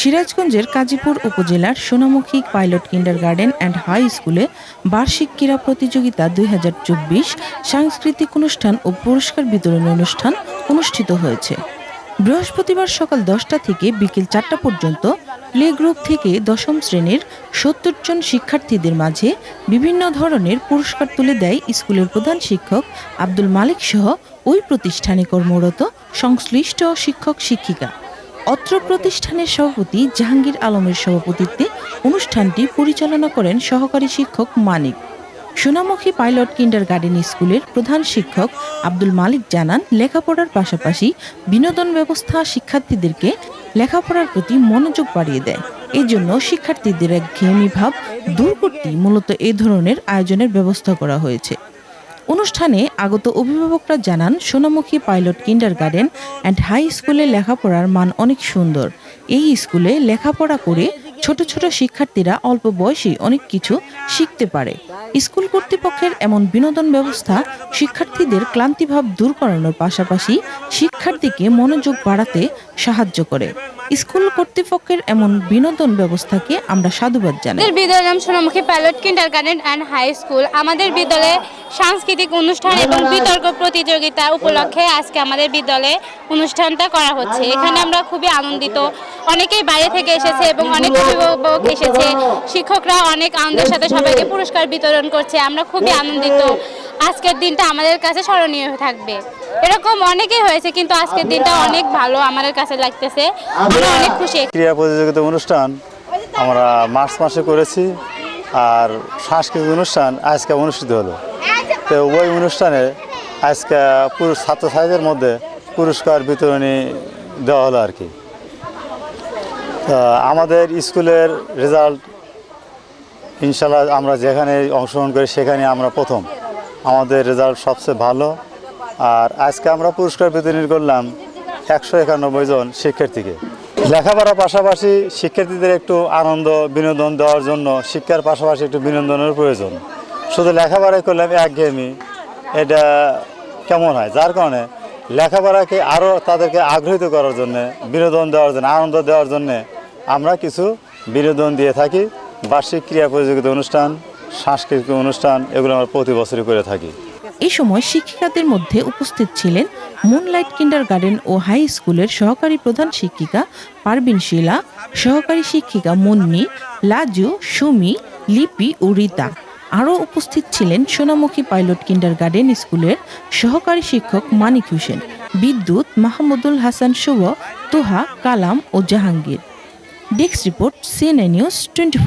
সিরাজগঞ্জের কাজীপুর উপজেলার Sonamukhi pilot kindergarten and high স্কুলে বার্ষিক ক্রীড়া প্রতিযোগিতা দুই হাজার চব্বিশ সাংস্কৃতিক অনুষ্ঠান ও পুরস্কার বিতরণ অনুষ্ঠান অনুষ্ঠিত হয়েছে। বৃহস্পতিবার সকাল দশটা থেকে বিকেল চারটা পর্যন্ত প্লে গ্রুপ থেকে দশম শ্রেণির সত্তর জন শিক্ষার্থীদের মাঝে বিভিন্ন ধরনের পুরস্কার তুলে দেয় স্কুলের প্রধান শিক্ষক আব্দুল মালিক সহ ওই প্রতিষ্ঠানে কর্মরত সংশ্লিষ্ট শিক্ষক শিক্ষিকা অত্র প্রতিষ্ঠানের সভাপতি জাহাঙ্গীর আলমের সভাপতিত্বে অনুষ্ঠানটি পরিচালনা করেন সহকারী শিক্ষক Manik. Sonamukhi pilot kindergarten স্কুলের প্রধান শিক্ষক আব্দুল মালিক জানান, লেখাপড়ার পাশাপাশি বিনোদন ব্যবস্থা শিক্ষার্থীদেরকে লেখাপড়ার প্রতি মনোযোগ বাড়িয়ে দেয়। এই জন্য শিক্ষার্থীদের এক ঘেয়েমি ভাব দূর করতেই মূলত এই ধরনের আয়োজনের ব্যবস্থা করা হয়েছে। অনুষ্ঠানে আগত অভিভাবকরা জানান, Sonamukhi pilot kindergarten and high স্কুলে লেখাপড়ার মান অনেক সুন্দর। এই স্কুলে লেখাপড়া করে ছোট ছোট শিক্ষার্থীরা অল্প বয়সেই অনেক কিছু শিখতে পারে। স্কুল কর্তৃপক্ষের এমন বিনোদন ব্যবস্থা শিক্ষার্থীদের ক্লান্তিভাব দূর করানোর পাশাপাশি শিক্ষার্থীকে মনোযোগ বাড়াতে সাহায্য করে। স্কুল কর্তৃপক্ষের এমন বিনোদন ব্যবস্থাকে আমরা সাধুবাদ জানাই। আমাদের বিদ্যালয়ের নাম Sonamukhi pilot kindergarten and high school আমাদের বিদ্যালয়ে সাংস্কৃতিক অনুষ্ঠান এবং বিতর্ক প্রতিযোগিতা উপলক্ষে আজকে আমাদের বিদ্যালয়ে অনুষ্ঠানটা করা হচ্ছে। এখানে আমরা খুবই আনন্দিত। অনেকেই বাইরে থেকে এসেছে এবং অনেক অভিভাবক এসেছে। শিক্ষকরা অনেক আনন্দের সাথে সবাইকে পুরস্কার বিতরণ করছে। আমরা খুবই আনন্দিত। আজকের দিনটা আমাদের কাছে স্মরণীয় থাকবে। এরকম অনেকেই হয়েছে কিন্তু আজকের দিনটা অনেক ভালো আমাদের কাছে লাগতেছে। আমরা অনেক খুশি। ক্রীড়া প্রতিযোগিতা অনুষ্ঠান আমরা মার্চ মাসে করেছি আর সাংস্কৃতিক অনুষ্ঠান আজকে অনুষ্ঠিত হলো। তো ওই অনুষ্ঠানে আজকে পুরো ছাত্রছাত্রীদের মধ্যে পুরস্কার বিতরণী দেওয়া হলো আর কি। তা আমাদের স্কুলের রেজাল্ট ইনশাল্লাহ আমরা যেখানে অংশগ্রহণ করি সেখানে আমরা প্রথম। আমাদের রেজাল্ট সবচেয়ে ভালো। আর আজকে আমরা পুরস্কার বিতরণ করলাম একশো একানব্বই জন শিক্ষার্থীকে। লেখাপড়ার পাশাপাশি শিক্ষার্থীদের একটু আনন্দ, বিনোদন দেওয়ার জন্য শিক্ষার পাশাপাশি একটু বিনোদনের প্রয়োজন। শুধু লেখাপড়াই করলাম একঘেয়েমি এটা কেমন হয়? যার কারণে লেখাপড়াকে আরও তাদেরকে আগ্রহিত করার জন্য, বিনোদন দেওয়ার জন্য, আনন্দ দেওয়ার জন্যে আমরা কিছু বিনোদন দিয়ে থাকি। বার্ষিক ক্রীড়া প্রতিযোগিতা অনুষ্ঠান, সাংস্কৃতিক অনুষ্ঠান, এগুলো আমরা প্রতি বছরই করে থাকি। এই সময় শিক্ষিকাদের মধ্যে উপস্থিত ছিলেন মুনলাইট কিন্ডার গার্ডেন ও হাই স্কুলের সহকারী প্রধান শিক্ষিকা পারবিন শিলা, সহকারী শিক্ষিকা মুন্নি, লাজু, সুমি, লিপি ও রীতা। আরও উপস্থিত ছিলেন সোনামুখী পাইলট কিন্ডার গার্ডেন স্কুলের সহকারী শিক্ষক মানিক হোসেন, বিদ্যুৎ মাহমুদুল হাসান শুভ, তোহা, কালাম ও Jahangir. Desk report CNA news twenty